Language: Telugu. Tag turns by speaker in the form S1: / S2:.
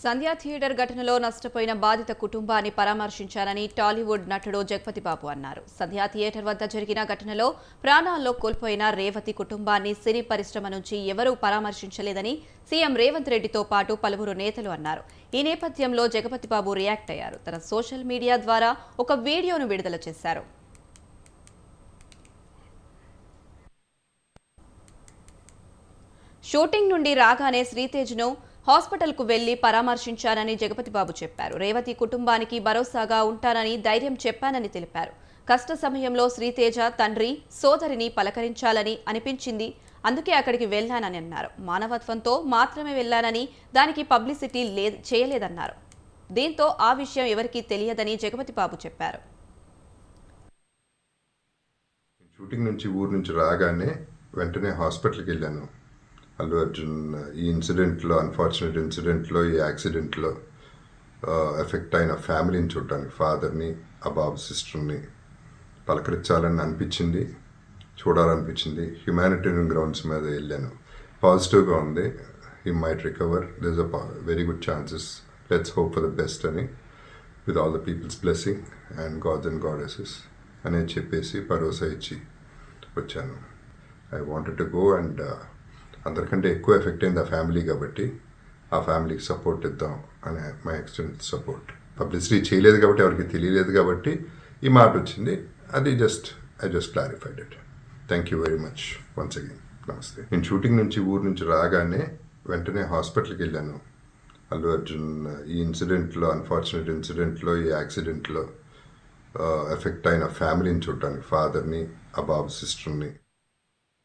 S1: సంధ్యా థియేటర్ ఘటనలో నష్టపోయిన బాధిత కుటుంబాన్ని పరామర్శించాలని టాలీవుడ్ నటుడు జగపతి బాబు అన్నారు. సంధ్యా థియేటర్ వద్ద జరిగిన ఘటనలో ప్రాణాల్లో కోల్పోయిన రేవతి కుటుంబాన్ని సినీ పరిశ్రమ నుంచి ఎవరూ పరామర్శించలేదని సీఎం రేవంత్ రెడ్డితో పాటు పలువురు నేతలు అన్నారు. ఈ నేపథ్యంలో జగపతి బాబు రియాక్ట్ అయ్యారు. తన సోషల్ మీడియా ద్వారా ఒక వీడియోను విడుదల చేశారు. షూటింగ్ నుండి రాగానే శ్రీతేజ్ను హాస్పిటల్కు వెళ్ళి పరామర్శించానని జగపతి బాబు చెప్పారు. రేవతి కుటుంబానికి భరోసాగా ఉంటానని ధైర్యం చెప్పానని తెలిపారు. కష్ట సమయంలో శ్రీతేజ తండ్రి సోదరిని పలకరించాలని అనిపించింది. అందుకే అక్కడికి వెళ్ళానని అన్నారు. మానవత్వంతో మాత్రమే వెళ్ళానని దానికి పబ్లిసిటీ లే చేయలేదన్నారు. దీంతో ఆ విషయం ఎవరికీ తెలియదని జగపతి బాబు చెప్పారు.
S2: షూటింగ్ నుంచి ఊరు నుంచి రాగానే వెంటనే హాస్పిటల్కి వెళ్ళాను. అల్లు అర్జున్ ఈ ఇన్సిడెంట్లో అన్ఫార్చునేట్ ఇన్సిడెంట్లో ఈ యాక్సిడెంట్లో ఎఫెక్ట్ అయిన ఫ్యామిలీని చూడటానికి ఫాదర్ని ఆ బాబు సిస్టర్ని పలకరించాలని అనిపించింది చూడాలనిపించింది. హ్యుమానిటేరియన్ గ్రౌండ్స్ మీద వెళ్ళాను. పాజిటివ్గా ఉంది. He might recover this a very good chances let's hope for the best అని with all the peoples blessing and gods and goddesses అనేది చెప్పేసి భరోసా ఇచ్చి వచ్చాను. I wanted to go and అందరికంటే ఎక్కువ ఎఫెక్ట్ అయింది ఆ ఫ్యామిలీ కాబట్టి ఆ ఫ్యామిలీకి సపోర్ట్ ఇద్దాం అనే మై ఎక్స్టెండ్ సపోర్ట్. పబ్లిసిటీ చేయలేదు కాబట్టి ఎవరికి తెలియలేదు కాబట్టి ఈ మాట వచ్చింది. అది just I just clarified it thank you very much once again నమస్తే. నేను షూటింగ్ నుంచి ఊరు నుంచి రాగానే వెంటనే హాస్పిటల్కి వెళ్ళాను. అల్లు అర్జున్ ఈ ఇన్సిడెంట్లో అన్ఫార్చునేట్ ఇన్సిడెంట్లో ఈ యాక్సిడెంట్లో uh, ఎఫెక్ట్ అయిన ఫ్యామిలీని చూడటానికి ఫాదర్ని ఆ బాబు సిస్టర్ని